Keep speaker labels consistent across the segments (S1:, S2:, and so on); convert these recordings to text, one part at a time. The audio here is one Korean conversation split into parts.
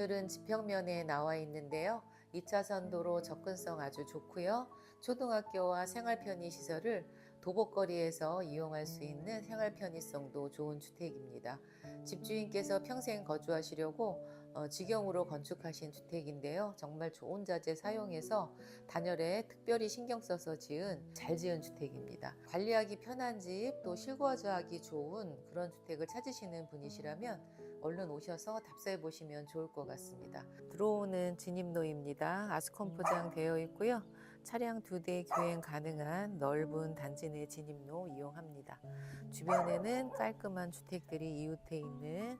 S1: 오늘은 지평면에 나와 있는데요. 2차선 도로 접근성 아주 좋고요. 초등학교와 생활편의 시설을 도보거리에서 이용할 수 있는 생활편의성도 좋은 주택입니다. 집주인께서 평생 거주하시려고 어, 직영으로 건축하신 주택인데요. 정말 좋은 자재 사용해서 단열에 특별히 신경 써서 지은 잘 지은 주택입니다. 관리하기 편한 집, 또 실거주하기 좋은 그런 주택을 찾으시는 분이시라면 얼른 오셔서 답사해 보시면 좋을 것 같습니다. 들어오는 진입로입니다. 아스콘 포장 되어 있고요. 차량 두 대 교행 가능한 넓은 단지 내 진입로 이용합니다. 주변에는 깔끔한 주택들이 이웃해 있는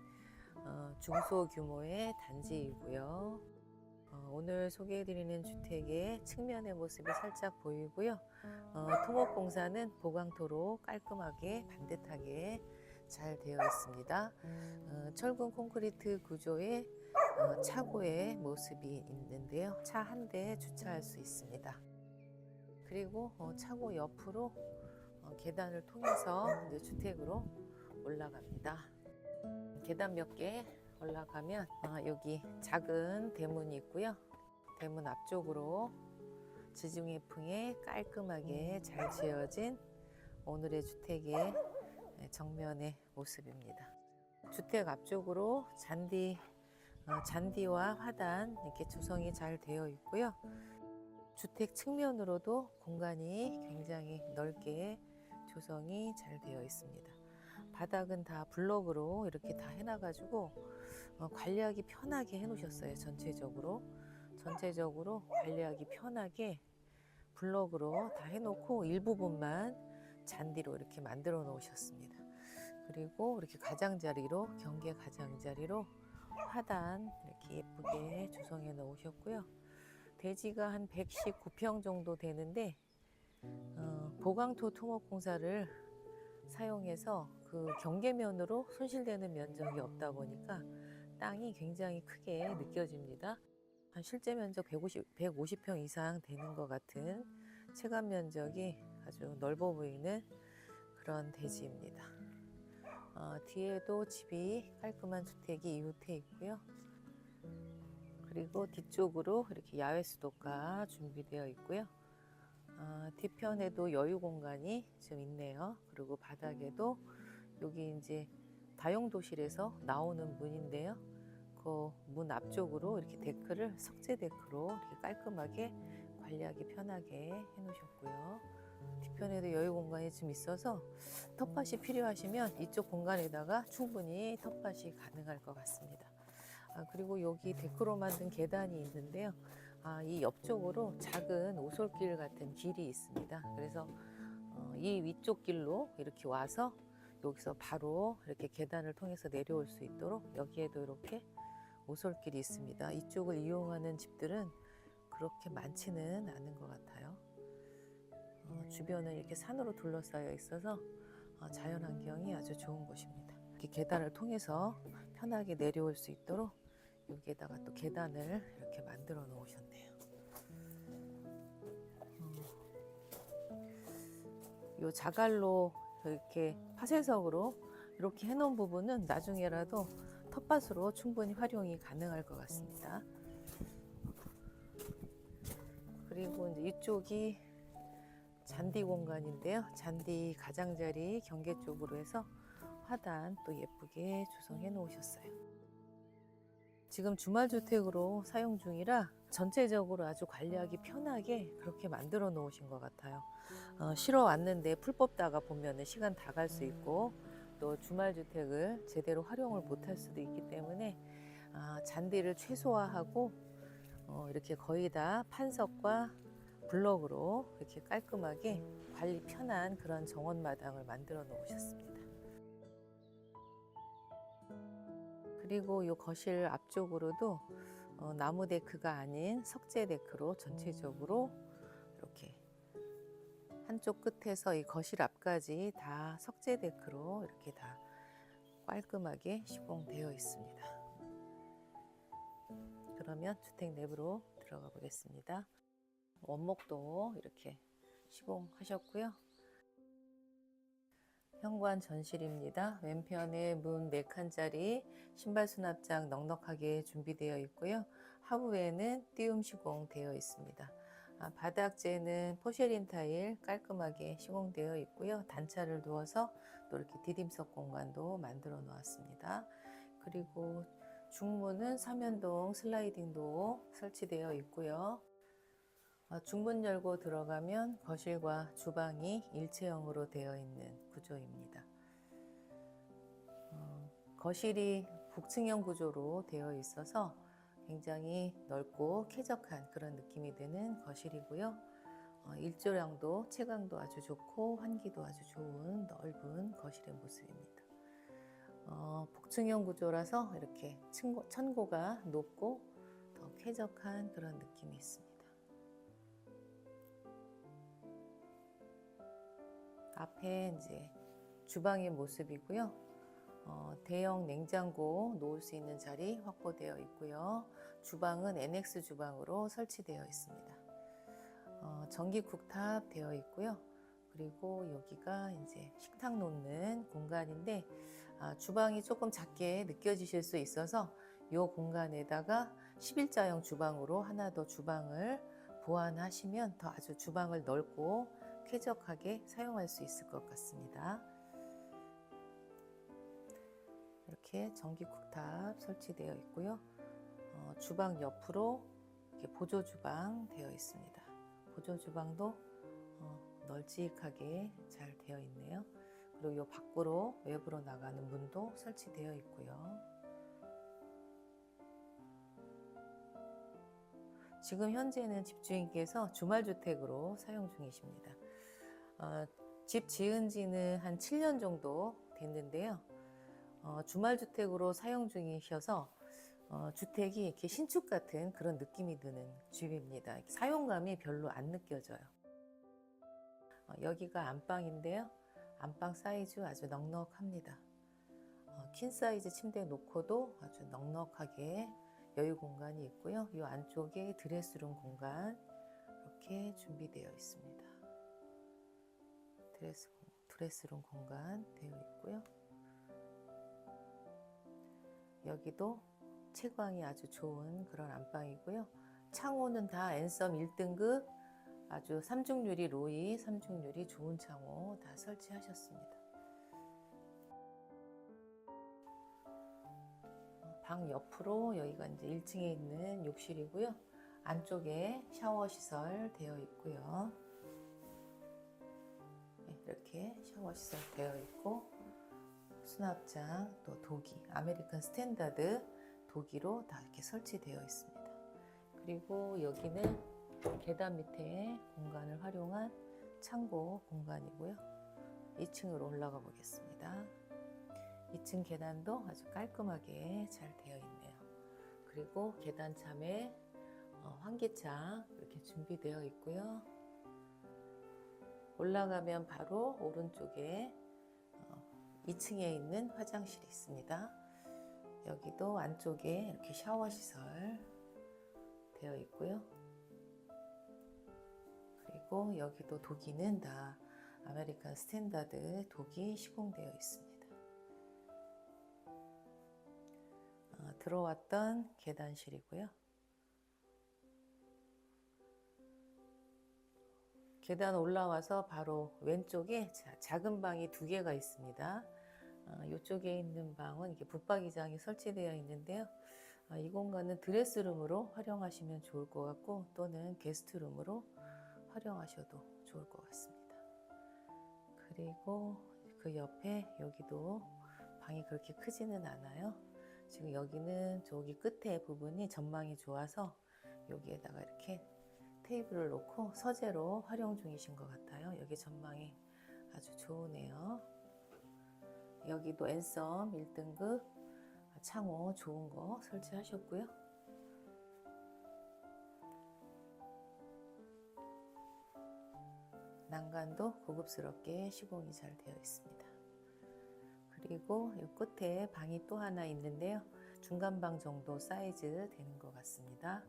S1: 어, 중소 규모의 단지이고요. 어, 오늘 소개해드리는 주택의 측면의 모습이 살짝 보이고요. 어, 토목공사는 보강토로 깔끔하게 반듯하게 잘 되어 있습니다. 어, 철근 콘크리트 구조의 어, 차고의 모습이 있는데요. 차 한대 주차할 수 있습니다. 그리고 어, 차고 옆으로 어, 계단을 통해서 이제 주택으로 올라갑니다. 계단 몇 개 올라가면 아, 여기 작은 대문이 있고요. 대문 앞쪽으로 지중해풍에 깔끔하게 잘 지어진 오늘의 주택의 네, 정면의 모습입니다. 주택 앞쪽으로 잔디, 어, 잔디와 화단 이렇게 조성이 잘 되어 있고요. 주택 측면으로도 공간이 굉장히 넓게 조성이 잘 되어 있습니다. 바닥은 다 블럭으로 이렇게 다 해놔가지고 어, 관리하기 편하게 해놓으셨어요. 전체적으로 전체적으로 관리하기 편하게 블럭으로 다 해놓고 일부분만 잔디로 이렇게 만들어 놓으셨습니다. 그리고 이렇게 가장자리로 경계 가장자리로 화단 이렇게 예쁘게 조성해 놓으셨고요. 대지가 한 119평 정도 되는데 어, 보강토 토목공사를 사용해서 그 경계면으로 손실되는 면적이 없다 보니까 땅이 굉장히 크게 느껴집니다. 한 실제 면적 150, 150평 이상 되는 것 같은 체감 면적이 아주 넓어 보이는 그런 대지입니다. 어, 뒤에도 집이 깔끔한 주택이 이웃해 있고요. 그리고 뒤쪽으로 이렇게 야외 수도가 준비되어 있고요. 어, 뒤편에도 여유 공간이 좀 있네요. 그리고 바닥에도 여기 이제 다용도실에서 나오는 문인데요. 그 문 앞쪽으로 이렇게 데크를 석재 데크로 이렇게 깔끔하게 관리하기 편하게 해놓으셨고요. 뒤편에도 여유 공간이 좀 있어서 텃밭이 필요하시면 이쪽 공간에다가 충분히 텃밭이 가능할 것 같습니다. 아, 그리고 여기 데크로 만든 계단이 있는데요. 아, 이 옆쪽으로 작은 오솔길 같은 길이 있습니다. 그래서 어, 이 위쪽 길로 이렇게 와서 여기서 바로 이렇게 계단을 통해서 내려올 수 있도록 여기에도 이렇게 오솔길이 있습니다. 이쪽을 이용하는 집들은 그렇게 많지는 않은 것 같아요. 어, 주변은 이렇게 산으로 둘러싸여 있어서 어, 자연 환경이 아주 좋은 곳입니다. 이렇게 계단을 통해서 편하게 내려올 수 있도록 여기에다가 또 계단을 이렇게 만들어 놓으셨네요. 이 어, 자갈로 이렇게 파쇄석으로 이렇게 해놓은 부분은 나중에라도 텃밭으로 충분히 활용이 가능할 것 같습니다. 그리고 이제 이쪽이 잔디 공간인데요. 잔디 가장자리 경계 쪽으로 해서 화단 또 예쁘게 조성해 놓으셨어요. 지금 주말주택으로 사용 중이라 전체적으로 아주 관리하기 편하게 그렇게 만들어 놓으신 것 같아요. 어, 실어 왔는데 풀 뽑다가 보면 시간 다 갈 수 있고 또 주말주택을 제대로 활용을 못할 수도 있기 때문에 아, 잔디를 최소화하고 어, 이렇게 거의 다 판석과 블럭으로 이렇게 깔끔하게 관리 편한 그런 정원 마당을 만들어 놓으셨습니다. 그리고 이 거실 앞쪽으로도 어, 나무 데크가 아닌 석재 데크로 전체적으로 이렇게 한쪽 끝에서 이 거실 앞까지 다 석재 데크로 이렇게 다 깔끔하게 시공되어 있습니다. 그러면 주택 내부로 들어가 보겠습니다. 원목도 이렇게 시공하셨고요. 현관 전실입니다. 왼편에 문 4칸짜리 신발 수납장 넉넉하게 준비되어 있고요. 하부에는 띄움 시공 되어 있습니다. 아, 바닥재는 포쉐린 타일 깔끔하게 시공되어 있고요. 단차를 두어서 또 이렇게 디딤석 공간도 만들어 놓았습니다. 그리고 중문은 삼연동 슬라이딩 도어 설치되어 있고요. 아, 중문 열고 들어가면 거실과 주방이 일체형으로 되어 있는 구조입니다. 어, 거실이 북층형 구조로 되어 있어서 굉장히 넓고 쾌적한 그런 느낌이 드는 거실이고요. 어, 일조량도 채광도 아주 좋고 환기도 아주 좋은 넓은 거실의 모습입니다. 어, 북층형 구조라서 이렇게 천고가 높고 더 쾌적한 그런 느낌이 있습니다. 앞에 이제 주방의 모습이고요. 어, 대형 냉장고 놓을 수 있는 자리 확보되어 있고요. 주방은 NX 주방으로 설치되어 있습니다. 어, 전기 쿡탑 되어 있고요. 그리고 여기가 이제 식탁 놓는 공간인데 아, 주방이 조금 작게 느껴지실 수 있어서 이 공간에다가 11자형 주방으로 하나 더 주방을 보완하시면 더 아주 주방을 넓고 쾌적하게 사용할 수 있을 것 같습니다. 이렇게 전기 쿡탑 설치되어 있고요. 어, 주방 옆으로 보조 주방 되어 있습니다. 보조 주방도 어, 널찍하게 잘 되어 있네요. 그리고 이 밖으로 외부로 나가는 문도 설치되어 있고요. 지금 현재는 집주인께서 주말주택으로 사용 중이십니다. 어, 집 지은 지는 한 7년 정도 됐는데요. 어, 주말주택으로 사용 중이셔서 어, 주택이 이렇게 신축 같은 그런 느낌이 드는 집입니다. 사용감이 별로 안 느껴져요. 어, 여기가 안방인데요. 안방 사이즈 아주 넉넉합니다. 어, 퀸 사이즈 침대 놓고도 아주 넉넉하게 여유 공간이 있고요. 이 안쪽에 드레스룸 공간 이렇게 준비되어 있습니다. 드레스, 드레스룸 공간 되어 있고요. 여기도 채광이 아주 좋은 그런 안방이고요. 창호는 다 앤썸 1등급 아주 삼중유리 로이 삼중유리 좋은 창호 다 설치하셨습니다. 어, 방 옆으로 여기가 이제 1층에 있는 욕실이고요. 안쪽에 샤워 시설 되어 있고요. 네, 이렇게 샤워 시설 되어 있고 수납장 또 도기 아메리칸 스탠다드 도기로 다 이렇게 설치되어 있습니다. 그리고 여기는 계단 밑에 공간을 활용한 창고 공간이고요. 2층으로 올라가 보겠습니다. 2층 계단도 아주 깔끔하게 잘 되어 있네요. 그리고 계단 참에 어, 환기창 이렇게 준비되어 있고요. 올라가면 바로 오른쪽에 2층에 있는 화장실이 있습니다. 여기도 안쪽에 이렇게 샤워 시설 되어 있고요. 그리고 여기도 도기는 다 아메리칸 스탠다드 독이 시공되어 있습니다. 어, 들어왔던 계단실이고요. 계단 올라와서 바로 왼쪽에 자- 작은 방이 두 개가 있습니다. 어, 이쪽에 있는 방은 이렇게 붙박이장이 설치되어 있는데요. 어, 이 공간은 드레스룸으로 활용하시면 좋을 것 같고 또는 게스트룸으로 활용하셔도 좋을 것 같습니다. 그리고 그 옆에 여기도 방이 그렇게 크지는 않아요. 지금 여기는 저기 끝에 부분이 전망이 좋아서 여기에다가 이렇게 테이블을 놓고 서재로 활용 중이신 것 같아요. 여기 전망이 아주 좋으네요. 여기도 앤썸 1등급 창호 좋은 거 설치하셨고요. 난간도 고급스럽게 시공이 잘 되어 있습니다. 그리고 이 끝에 방이 또 하나 있는데요. 중간 방 정도 사이즈 되는 것 같습니다.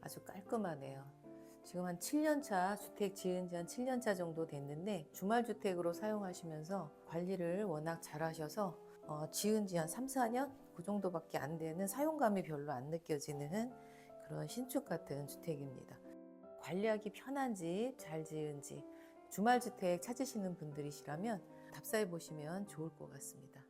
S1: 아주 깔끔하네요. 지금 한 7년차 주택 지은 지 한 7년차 정도 됐는데 주말주택으로 사용하시면서 관리를 워낙 잘 하셔서 어, 지은 지 한 3, 4년? 그 정도밖에 안 되는 사용감이 별로 안 느껴지는 그런 신축 같은 주택입니다. 관리하기 편한 집, 잘 지은 집, 주말주택 찾으시는 분들이시라면 답사해 보시면 좋을 것 같습니다.